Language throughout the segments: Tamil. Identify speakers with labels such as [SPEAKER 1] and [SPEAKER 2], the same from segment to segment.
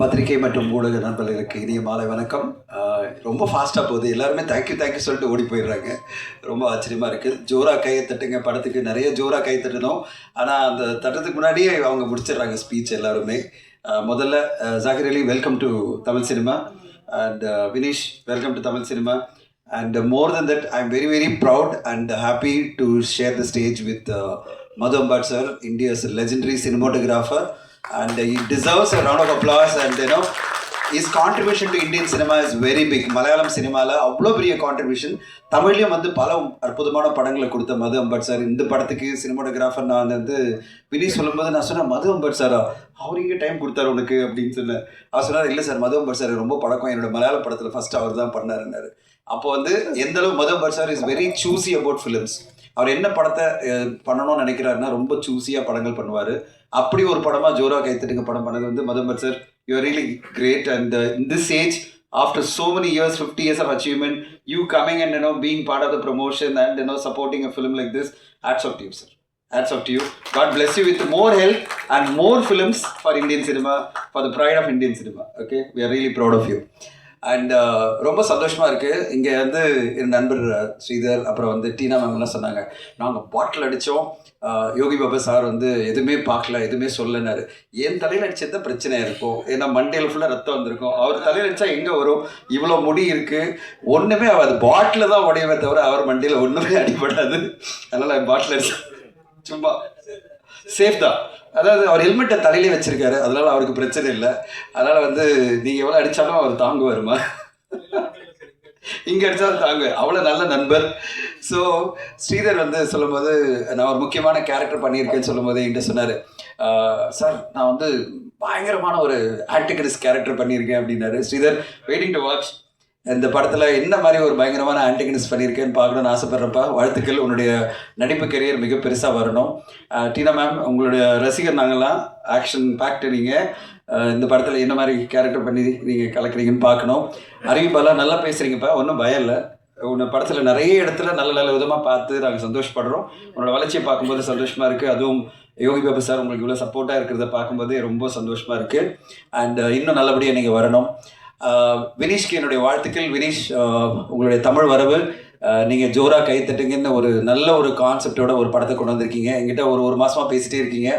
[SPEAKER 1] பத்திரிகை மற்றும் ஊடக நண்பர்களுக்கு இனிய மாலை வணக்கம். ரொம்ப ஃபாஸ்ட்டாக போகுது. எல்லாருமே தேங்க்யூ தேங்க்யூ சொல்லிட்டு ஓடி போயிடுறாங்க. ரொம்ப ஆச்சரியமாக இருக்குது ஜோராக கையை தட்டுங்க. படத்துக்கு நிறைய ஜோராக கை தட்டணும் ஆனால் அந்த தட்டத்துக்கு முன்னாடியே அவங்க முடிச்சிடுறாங்க ஸ்பீச் எல்லாருமே. முதல்ல Zakir Ali welcome to Tamil cinema and Vineesh welcome to Tamil cinema and more than that I am very very proud and happy to share the stage with Madhu Ambat sir India's legendary cinematographer. And he deserves a round of applause and you know is contribution to Indian cinema is very big. Malayalam சினிமாவில் அவ்வளோ பெரிய கான்ட்ரிபியூஷன் தமிழ்லையும் வந்து பல அற்புதமான படங்களை கொடுத்த மது அம்பட் சார். இந்த படத்துக்கு சினிமாட்டோகிராஃபர் நான் வந்து வினி சொல்லும்போது நான் சொன்னேன் மது அம்பட் சாரா அவர் இங்கே டைம் கொடுத்தாரு உனக்கு? அப்படின்னு சொன்னேன். அவர் சொன்னார் இல்லை சார் மது அம்பட் சார் ரொம்ப பழக்கம். என்னோட மலையாள படத்தில் ஃபர்ஸ்ட் அவர் தான் பண்ணாருன்னாரு. அப்போ வந்து எந்த அளவு Madhu Ambat sir is very choosy about films அவர் என்ன படத்தை பண்ணணும்னு நினைக்கிறாருன்னா ரொம்ப சூசியாக படங்கள் பண்ணுவார் அப்படி ஒரு படமாக ஜோரா கைத்தட்டுங்க படம் பண்ணது வந்து மதம்பர் sir you're really great and in this age after so many years fifty years of achievement you coming and no being part of the promotion and no supporting a film like this hats off to you sir hats off to you God bless you with more health and more films for Indian cinema for the pride of Indian cinema okay we are really proud of you and uh, ரொம்ப சந்தோஷமாக இருக்குது இங்கே வந்து என் நண்பர் ஸ்ரீதர் அப்புறம் வந்து டீனா மேம்லாம் சொன்னாங்க. நாங்கள் பாட்டில் அடித்தோம் யோகி பாபா சார் வந்து எதுவுமே பார்க்கல எதுவுமே சொல்லனாரு என் தலையில் அடிச்சது பிரச்சனை இருக்கும். ஏன்னா மண்டையில் ஃபுல்லாக ரத்தம் வந்திருக்கும். அவர் தலையில் அடித்தா எங்கே வரும்? இவ்வளோ முடி இருக்குது ஒன்றுமே அது பாட்டில் தான் உடையவே தவிர அவர் மண்டையில் ஒன்றுமே அடிபடாது. அதனால் பாட்டில் அடிச்சா சும்மா சேஃப் தான். அதாவது அவர் ஹெல்மெட்டை தலையிலே வச்சிருக்காரு. அதனால அவருக்கு பிரச்சனை இல்லை. அதனால வந்து நீங்கள் எவ்வளோ அடித்தாலும் அவர் தாங்குவாருமா? இங்கே அடித்தாலும் தாங்க அவ்வளோ நல்ல நண்பர். ஸோ ஸ்ரீதர் வந்து சொல்லும்போது நான் ஒரு முக்கியமான கேரக்டர் பண்ணியிருக்கேன்னு சொல்லும்போது என்கிட்ட சொன்னார். சார் நான் வந்து பயங்கரமான ஒரு ஆன்டிகரிஸ் கேரக்டர் பண்ணியிருக்கேன் அப்படின்னாரு. ஸ்ரீதர் வெயிட்டிங் டு வாட்ச் இந்த படத்தில் என்ன மாதிரி ஒரு பயங்கரமான ஆன்டிகனிஸ் பண்ணியிருக்கேன்னு பார்க்கணும்னு ஆசைப்பட்றப்ப வாழ்த்துக்கள். உன்னுடைய நடிப்பு கரியர் மிக பெருசாக வரணும். டீனா மேம் உங்களுடைய ரசிகர் நாங்கள்லாம் ஆக்ஷன் பேக்ட் நீங்கள் இந்த படத்தில் என்ன மாதிரி கேரக்டர் பண்ணி நீங்கள் கலக்குறீங்கன்னு பார்க்கணும். அறிவிப்பாலாம் நல்லா பேசுகிறீங்கப்பா ஒன்றும் பயம் இல்லை. உன்னை படத்தில் நிறைய இடத்துல நல்ல நல்ல விதமாக பார்த்து நாங்கள் சந்தோஷப்படுறோம். உன்னோட வளர்ச்சியை பார்க்கும்போது சந்தோஷமாக இருக்குது அதுவும் யோகி பாபு சார் உங்களுக்கு இவ்வளோ சப்போர்ட்டாக இருக்கிறத பார்க்கும்போது ரொம்ப சந்தோஷமாக இருக்குது அண்ட் இன்னும் நல்லபடியாக நீங்கள் வரணும். வினீஷ்க்கு என்னுடைய வாழ்த்துக்கள். வினீஷ் உங்களுடைய தமிழ் வரவு நீங்கள் ஜோராக கை தட்டுங்கன்னு ஒரு நல்ல ஒரு கான்செப்டோட ஒரு படத்தை கொண்டு வந்திருக்கீங்க. என்கிட்ட ஒரு ஒரு மாதமாக பேசிகிட்டே இருக்கீங்க.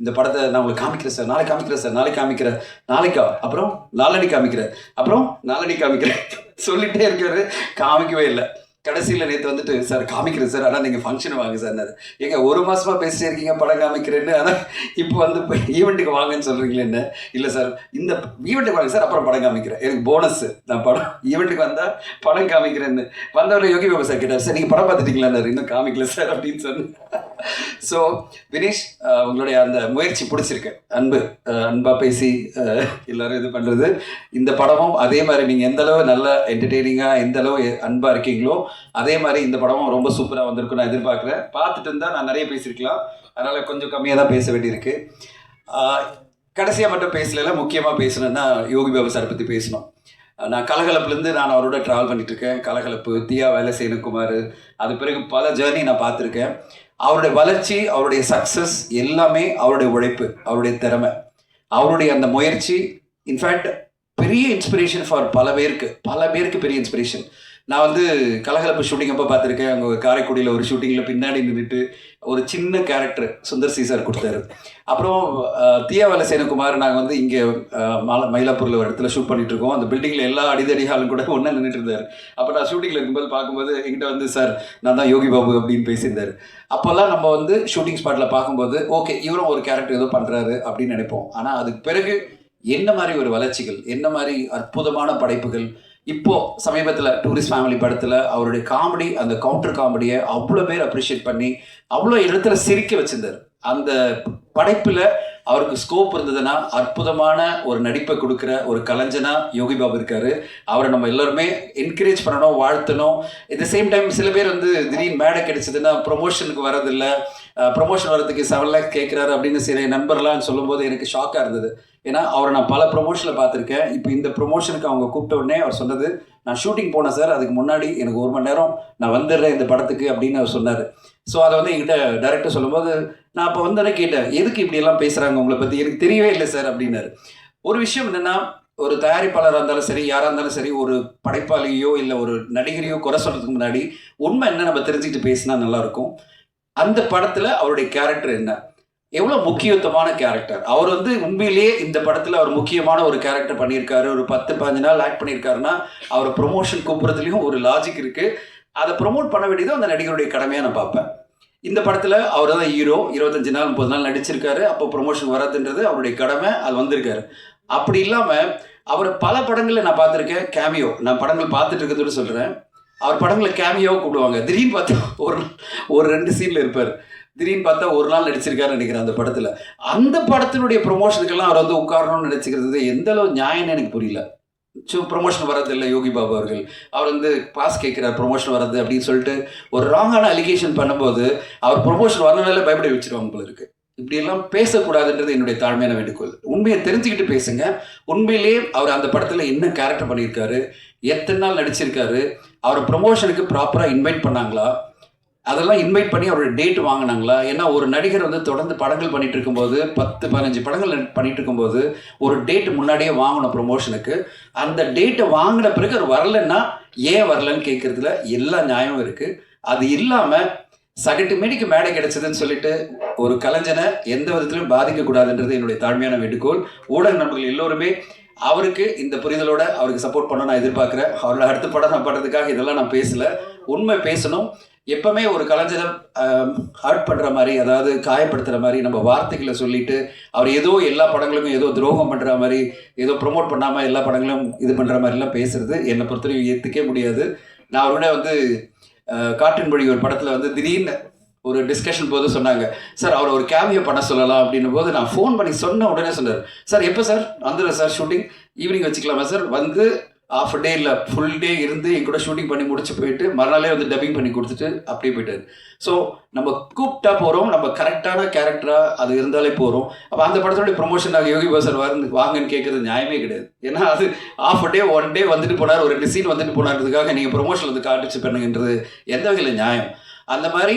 [SPEAKER 1] இந்த படத்தை நான் உங்களுக்கு காமிக்கிறேன் சார். நாளைக்கு காமிக்கிறேன் சார். நாளைக்கு காமிக்கிறேன். நாளைக்கா அப்புறம் நாளடி காமிக்கிறேன். அப்புறம் நாளடி காமிக்கிறேன். சொல்லிகிட்டே இருக்காரு. காமிக்கவே இல்லை. கடைசியில் நேற்று வந்துட்டு சார் காமிக்கிறேன் சார். ஆனால் நீங்கள் ஃபங்க்ஷன் வாங்க சார் ஏங்க ஒரு மாசமா பேசிட்டே இருக்கீங்க படம் காமிக்கிறேன்னு. ஆனால் இப்போ வந்து இப்போ ஈவெண்ட்டுக்கு வாங்கன்னு சொல்கிறீங்களே என்ன? இல்லை சார். இந்த ஈவெண்ட்டுக்கு வாங்க சார். அப்புறம் படம் காமிக்கிறேன். எனக்கு போனஸ் நான் படம். ஈவெண்ட்டுக்கு வந்தால் படம் காமிக்கிறேன்னு. வந்தவரை யோகி பாபா சார் கேட்டார் சார் நீங்கள் படம் பார்த்துட்டீங்களான்னாரு இன்னும் காமிக்கல சார் அப்படின்னு சொன்னேன் ஸோ வினீஷ் uh, உங்களுடைய அந்த முயற்சி பிடிச்சிருக்கு. அன்பு அன்பாக அன்பா பேசி uh, எல்லாரும் இது பண்ணுறது இந்த படமும் அதே மாதிரி நீங்கள் எந்த அளவு நல்ல என்டர்டெய்னிங்காக எந்த அளவு அன்பாக இருக்கீங்களோ அதே மாதிரி இந்த படமும் ரொம்ப சூப்பராக வந்திருக்கும் நான் எதிர்பார்க்குறேன். பார்த்துட்டு இருந்தால் நான் நிறைய பேசியிருக்கலாம். அதனால் கொஞ்சம் கம்மியாக தான் பேச வேண்டியிருக்கு. கடைசியாக மட்டும் பேசல முக்கியமாக பேசணுன்னா யோகி பாபு சார் பற்றி பேசணும். நான் கலகலப்புலேருந்து நான் அவரோட ட்ராவல் பண்ணிட்டு இருக்கேன். கலகலப்பு தியா வேலை செய்யணும் குமார் அது பிறகு பல ஜேர்னி நான் பார்த்துருக்கேன். அவருடைய வளர்ச்சி அவருடைய சக்ஸஸ் எல்லாமே அவருடைய உழைப்பு அவருடைய திறமை. அவருடைய அந்த முயற்சி இன்ஃபேக்ட் பெரிய இன்ஸ்பிரேஷன் ஃபார் பல பேருக்கு பல பேருக்கு பெரிய இன்ஸ்பிரேஷன் நான் வந்து கலகலப்பு ஷூட்டிங் அப்போ பார்த்துருக்கேன். அங்கே காரைக்குடியில் ஒரு ஷூட்டிங்கில் பின்னாடி நின்றுட்டு ஒரு சின்ன கேரக்டர் சுந்தர் சி சார் கொடுத்தாரு. அப்புறம் அஹ், சேனகுமார் நாங்கள் வந்து இங்கே மல மயிலாப்பூரில் ஒரு இடத்துல ஷூட் பண்ணிட்டு இருக்கோம். அந்த பில்டிங்கில் எல்லா அடிதடிகாலும் கூட ஒன்றா நின்றுட்டு இருந்தார். அப்போ நான் ஷூட்டிங்கில் இருக்கும்போது பார்க்கும்போது எங்கிட்ட வந்து சார் நான் தான் யோகி பாபு அப்படின்னு பேசியிருந்தார். அப்போல்லாம் நம்ம வந்து ஷூட்டிங் ஸ்பாட்டில் பார்க்கும்போது ஓகே இவரும் ஒரு கேரக்டர் ஏதோ பண்ணுறாரு அப்படின்னு நினைப்போம். ஆனால் அதுக்கு பிறகு என்ன மாதிரி ஒரு வளர்ச்சிகள் என்ன மாதிரி அற்புதமான படைப்புகள் இப்போ சமீபத்தில் டூரிஸ்ட் ஃபேமிலி படத்தில் அவருடைய காமெடி அந்த கவுண்டர் காமெடியை அவ்வளோ பேர் அப்ரிஷியேட் பண்ணி அவ்வளோ இடத்துல சிரிக்க வச்சிருந்தார். அந்த படைப்பில் அவருக்கு ஸ்கோப் இருந்ததுன்னா அற்புதமான ஒரு நடிப்பை கொடுக்குற ஒரு கலைஞனா யோகி பாபு இருக்காரு. அவரை நம்ம எல்லாருமே என்கரேஜ் பண்ணணும் வாழ்த்தணும். இந்த சேம் டைம் சில பேர் வந்து திடீர்னு மேடை கிடைச்சதுன்னா ப்ரொமோஷனுக்கு வரதில்லை ப்ரொமோஷன் வரதுக்கு செவன் லேக் கேட்குறாரு அப்படின்னு சில நண்பர்லாம் சொல்லும்போது எனக்கு ஷாக்காக இருந்தது. ஏன்னா அவரை நான் பல ப்ரொமோஷனில் பார்த்துருக்கேன். இப்போ இந்த ப்ரொமோஷனுக்கு அவங்க கூப்பிட்ட உடனே அவர் சொன்னது நான் ஷூட்டிங் போனேன் சார் அதுக்கு முன்னாடி எனக்கு ஒரு மணி நேரம் நான் வந்துடுறேன் இந்த படத்துக்கு அப்படின்னு அவர் சொன்னார். ஸோ அதை வந்து என்கிட்ட டேரக்டர் சொல்லும்போது நான் அப்போ வந்தோடனே கேட்டேன். எதுக்கு இப்படியெல்லாம் பேசுகிறாங்க உங்களை பற்றி எனக்கு தெரியவே இல்லை சார் அப்படின்னாரு. ஒரு விஷயம் என்னென்னா ஒரு தயாரிப்பாளராக இருந்தாலும் சரி யாராக இருந்தாலும் சரி ஒரு படைப்பாளியோ இல்லை ஒரு நடிகரையோ குறை சொல்கிறதுக்கு முன்னாடி உண்மை என்ன நம்ம தெரிஞ்சுக்கிட்டு பேசினா நல்லாயிருக்கும் அந்த படத்தில் அவருடைய கேரக்டர் என்ன? எவ்வளோ முக்கியத்துவமான கேரக்டர் அவர் வந்து உண்மையிலேயே இந்த படத்தில் அவர் முக்கியமான ஒரு கேரக்டர் பண்ணியிருக்காரு. ஒரு பத்து பதினஞ்சு நாள் ஆக்ட் பண்ணியிருக்காருன்னா அவர் ப்ரொமோஷன் கூப்பிட்றதுலேயும் ஒரு லாஜிக் இருக்குது அதை ப்ரொமோட் பண்ண வேண்டியது அந்த நடிகருடைய கடமையாக நான் பார்ப்பேன். இந்த படத்தில் அவர் தான் ஹீரோ இருபத்தஞ்சு நாள் முப்பது நாள் நடிச்சிருக்காரு. அப்போ ப்ரொமோஷன் வராதுன்றது அவருடைய கடமை. அது வந்திருக்காரு. அப்படி இல்லாமல் அவர் பல படங்களில் நான் பார்த்துருக்கேன். கேமியோ நான் படங்கள் பார்த்துட்டு இருக்கிறதுன்னு சொல்கிறேன் அவர் படங்களை கேமியாவும் கூப்பிடுவாங்க. திடீர்னு பார்த்தா ஒரு ஒரு ரெண்டு சீனில் இருப்பார். திடீர்னு பார்த்தா ஒரு நாள் நடிச்சிருக்காருன்னு நினைக்கிறேன் அந்த படத்தில். அந்த படத்தினுடைய ப்ரொமோஷனுக்கெல்லாம் அவர் வந்து உட்காரணும்னு நினச்சிக்கிறது எந்த அளவு நியாயம்னு எனக்கு புரியல. ஸோ ப்ரொமோஷன் வரதில்லை யோகி பாபு அவர்கள். அவர் வந்து பாஸ் கேட்குறார் ப்ரொமோஷன் வர்றது அப்படின்னு சொல்லிட்டு ஒரு ராங்கான அலிகேஷன் பண்ணும்போது அவர் ப்ரொமோஷன் வரனால பயப்பட வச்சிருவாங்க போல இருக்கு. இப்படியெல்லாம் பேசக்கூடாதுன்றது என்னுடைய தாழ்மையான வேண்டுகோள். உண்மையை தெரிஞ்சுக்கிட்டு பேசுங்க. உண்மையிலேயே அவர் அந்த படத்தில் என்ன கேரக்டர் பண்ணியிருக்காரு? எத்தனை நாள் நடிச்சிருக்காரு? அவரை ப்ரொமோஷனுக்கு ப்ராப்பராக இன்வைட் பண்ணாங்களா? அதெல்லாம் இன்வைட் பண்ணி அவரோட டேட் வாங்கினாங்களா? ஏன்னா ஒரு நடிகர் வந்து தொடர்ந்து படங்கள் பண்ணிட்டு இருக்கும்போது பத்து பதினஞ்சு படங்கள் பண்ணிட்டு இருக்கும்போது ஒரு டேட் முன்னாடியே வாங்கணும் ப்ரொமோஷனுக்கு அந்த டேட்டை வாங்கின பிறகு அவர் வரலன்னா ஏன் வரலன்னு கேட்கறதுல எல்லா நியாயமும் இருக்குது அது இல்லாமல் சகட்டு மேடிக்கு மேடை கிடைச்சதுன்னு சொல்லிட்டு ஒரு கலைஞனை எந்த விதத்திலும் பாதிக்கக்கூடாதுன்றது என்னுடைய தாழ்மையான வேண்டுகோள். ஊடக நண்பர்கள் எல்லோருமே அவருக்கு இந்த புரிதலோட அவருக்கு சப்போர்ட் பண்ண நான் எதிர்பார்க்குறேன். அவரோட அடுத்த படம் நான் பண்ணுறதுக்காக இதெல்லாம் நான் பேசல. உண்மை பேசணும். எப்பவுமே ஒரு கலைஞரை ஹர்ட் பண்ணுற மாதிரி அதாவது காயப்படுத்துகிற மாதிரி நம்ம வார்த்தைகளை சொல்லிட்டு அவர் ஏதோ எல்லா படங்களுக்கும் ஏதோ துரோகம் பண்ணுற மாதிரி ஏதோ ப்ரொமோட் பண்ணாமல் எல்லா படங்களும் இது பண்ணுற மாதிரிலாம் பேசுறது என்னை பொறுத்தவரைக்கும் ஏற்றுக்கவே முடியாது. நான் அவரோட வந்து காற்றின் மொழி ஒரு படத்தில் வந்து திடீர்னு ஒரு டிஸ்கஷன் போது சொன்னாங்க சார் அவர் ஒரு கேமியோ பண்ண சொல்லலாம். அப்படின்னும் போது நான் ஃபோன் பண்ணி சொன்ன உடனே சொன்னார் சார் எப்போ சார்? வந்துடுறேன் சார் ஷூட்டிங் ஈவினிங் வச்சுக்கலாமா சார்? வந்து ஆஃப் டே இல்லை ஃபுல் டே இருந்து என் கூட ஷூட்டிங் பண்ணி முடிச்சு போயிட்டு மறுநாளே வந்து டப்பிங் பண்ணி கொடுத்துட்டு அப்படியே போயிட்டார். ஸோ நம்ம கூப்பிட்டா போகிறோம் நம்ம கரெக்டான கேரக்டராக அது இருந்தாலே போகிறோம் அப்போ அந்த படத்தோடைய ப்ரொமோஷன் ஆக யோகி பாசர் வந்து வாங்கன்னு கேட்கறது நியாயமே கிடையாது. ஏன்னா அது ஆஃப் டே ஒன் டே வந்துட்டு போனார் ஒரு ரெண்டு சீன் வந்துட்டு போனார்ன்றதுக்காக நீங்கள் ப்ரொமோஷன் வந்து காட்டுச்சு பண்ணுங்கன்றது எந்த வகையில் நியாயம்? அந்த மாதிரி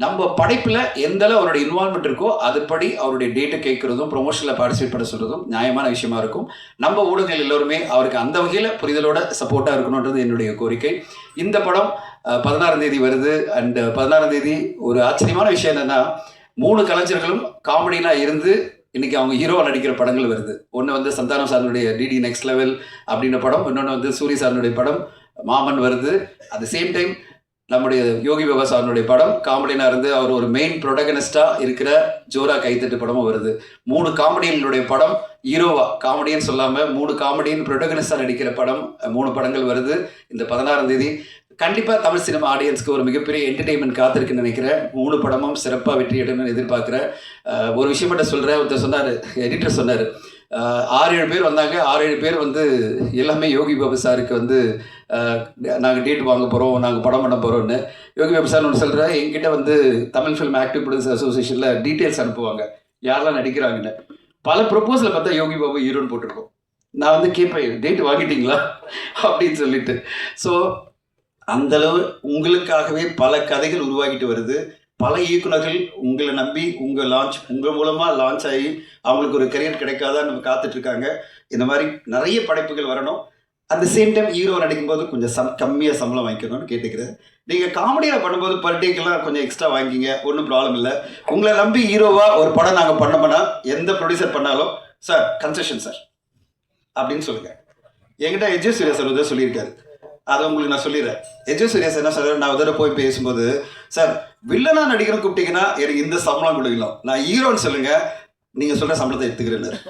[SPEAKER 1] நம்ம படைப்பில் எந்த அவருடைய இன்வால்மெண்ட் இருக்கோ அதுபடி அவருடைய டேட்டை கேட்குறதும் ப்ரொமோஷனில் பார்ட்டிசிபேட் பண்ண சொல்கிறதும் நியாயமான விஷயமா இருக்கும். நம்ம ஊடகங்கள் எல்லோருமே அவருக்கு அந்த வகையில் புரிதலோட சப்போர்ட்டாக இருக்கணுன்றது என்னுடைய கோரிக்கை. இந்த படம் பதினாறாம் தேதி வருது. அண்ட் பதினாறாம் தேதி ஒரு ஆச்சரியமான விஷயம் என்னென்னா மூணு கலைஞர்களும் காமெடியாக இருந்து இன்னைக்கு அவங்க ஹீரோவாக நடிக்கிற படங்கள் வருது. ஒன்று வந்து சந்தானம் சாரனுடைய டிடி நெக்ஸ்ட் லெவல் அப்படின்ற படம் இன்னொன்று வந்து சூரிய சாரனுடைய படம் மாமன் வருது. அட் த சேம் டைம் நம்முடைய யோகி பாபா சாரனுடைய படம் காமெடினா இருந்து அவர் ஒரு மெயின் ப்ரொடகனிஸ்டா இருக்கிற ஜோரா கைத்தட்டு படமும் வருது. மூணு காமெடியனுடைய படம் ஹீரோவா காமெடின்னு சொல்லாம மூணு காமெடியின் ப்ரொடகனிஸ்டா நடிக்கிற படம் மூணு படங்கள் வருது இந்த பதினாறாம் தேதி. கண்டிப்பா தமிழ் சினிமா ஆடியன்ஸ்க்கு ஒரு மிகப்பெரிய என்டர்டெயின்மெண்ட் காத்திருக்குன்னு நினைக்கிறேன். மூணு படமும் சிறப்பாக வெற்றி எடுன்னு எதிர்பார்க்குறேன் ஒரு விஷயம் மட்டும் சொல்கிறேன் ஒருத்தர் சொன்னார் எடிட்டர் சொன்னார் ஆறு ஏழு பேர் வந்தாங்க. ஆறு ஏழு பேர் வந்து எல்லாமே யோகி பாபு சாருக்கு வந்து நாங்கள் டேட் வாங்க போகிறோம் நாங்கள் படம் பண்ண போகிறோம்னு யோகி பாபு சார் ஒன்று சொல்கிறேன் எங்கிட்ட வந்து தமிழ் ஃபிலிம் ஆக்டிவ் ப்ரொடியூசர் அசோசியேஷனில் டீட்டெயில்ஸ் அனுப்புவாங்க. யாரெல்லாம் நடிக்கிறாங்கன்னு. பல ப்ரொப்போஸில் பார்த்தா யோகி பாபு ஹீரோன்னு போட்டிருக்கோம். நான் வந்து கேட்பேன் டேட் வாங்கிட்டீங்களா? அப்படின்னு சொல்லிட்டு. ஸோ அந்தளவு உங்களுக்காகவே பல கதைகள் உருவாகிட்டு வருது. பல இயக்குநர்கள் உங்களை நம்பி உங்கள் லான்ச் உங்கள் மூலமாக லான்ச் ஆகி அவங்களுக்கு ஒரு கரியர் கிடைக்காதான் நம்ம காத்துட்டு இருக்காங்க. இந்த மாதிரி நிறைய படைப்புகள் வரணும். At the same time hero நடிக்கும்போது கொஞ்சம் சம் கம்மியாக சம்பளம் வாங்கிக்கணும்னு கேட்டுக்கிறேன் நீங்கள் காமெடியில் பண்ணும்போது பர் டேக்கெல்லாம் கொஞ்சம் எக்ஸ்ட்ரா வாங்கிக்கிங்க ஒன்றும் ப்ராப்ளம் இல்லை. உங்களை நம்பி ஹீரோவாக ஒரு படம் நாங்கள் பண்ணோம்னா எந்த ப்ரொடியூசர் பண்ணாலும் சார் கன்செஷன் சார் அப்படின்னு சொல்லுங்கள் என்கிட்ட எஜ்ஜு சூர்யா சார் சொல்லியிருக்காரு. அதை உங்களுக்கு நான் சொல்லிடுறேன். எஜு சூர்யா என்ன சொல்கிறேன் நான் உதவி போய் பேசும்போது சார் வில்லனா நடிகர்னு கூப்பிட்டீங்கன்னா எனக்கு இந்த சம்பளம் கொடுக்கலாம். நான் ஹீரோன்னு சொல்லுங்கள் நீங்கள் சொல்கிற சம்பளத்தை எடுத்துக்கிறேன்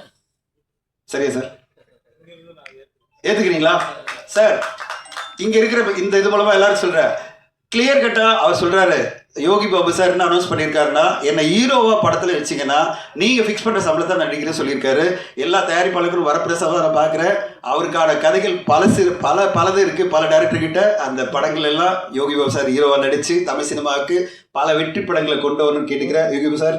[SPEAKER 1] சரியா சார்? ஏத்துக்கிறீங்களா? சார் இங்க இருக்கிற இந்த இது மூலமா எல்லாரும் சொல்றேன் கிளியர் கட்டா அவர் சொல்றாரு. யோகி பாபு சார் என்ன அனௌன்ஸ் பண்ணியிருக்காருன்னா என்னை ஹீரோவா படத்தில் வச்சீங்கன்னா நீங்கள் ஃபிக்ஸ் பண்ணுற சம்பளத்தை நடிக்கிறேன்னு சொல்லியிருக்காரு. எல்லா தயாரிப்பாளர்களும் வரப்பிரசாதம் நான் பார்க்குறேன். அவருக்கான கதைகள் பல சிறு பல பலது இருக்குது பல டேரக்டர்கிட்ட அந்த படங்கள் எல்லாம் யோகி பாபு சார் ஹீரோவாக நடித்து தமிழ் சினிமாவுக்கு பல வெற்றி படங்களை கொண்டு வரணும்னு கேட்டுக்கிறேன். யோகி பாபு சார்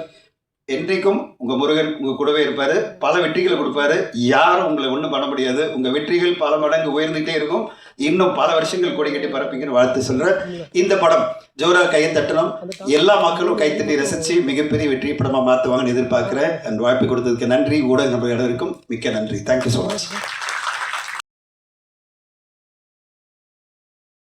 [SPEAKER 1] என்றைக்கும் உங்கள் முருகன் உங்கள் கூடவே இருப்பார். பல வெற்றிகளை கொடுப்பாரு. யாரும் உங்களை ஒன்றும் பண்ண முடியாது. உங்கள் வெற்றிகள் பல மடங்கு உயர்ந்துகிட்டே இருக்கும். இன்னும் பல வருஷங்கள் கொடி கட்டி பரப்பிங்கன்னு வாழ்த்து சொல்கிறேன் இந்த படம் ஜோரா கையை தட்டணும். எல்லா மக்களும் கைத்தட்டி ரசித்து மிகப்பெரிய வெற்றி படமாக மாற்றுவாங்கன்னு எதிர்பார்க்குறேன். அண்ட் வாய்ப்பு கொடுத்ததுக்கு நன்றி. ஊடக நபர்களிடம் இருக்கும். மிக்க நன்றி. Thank you so much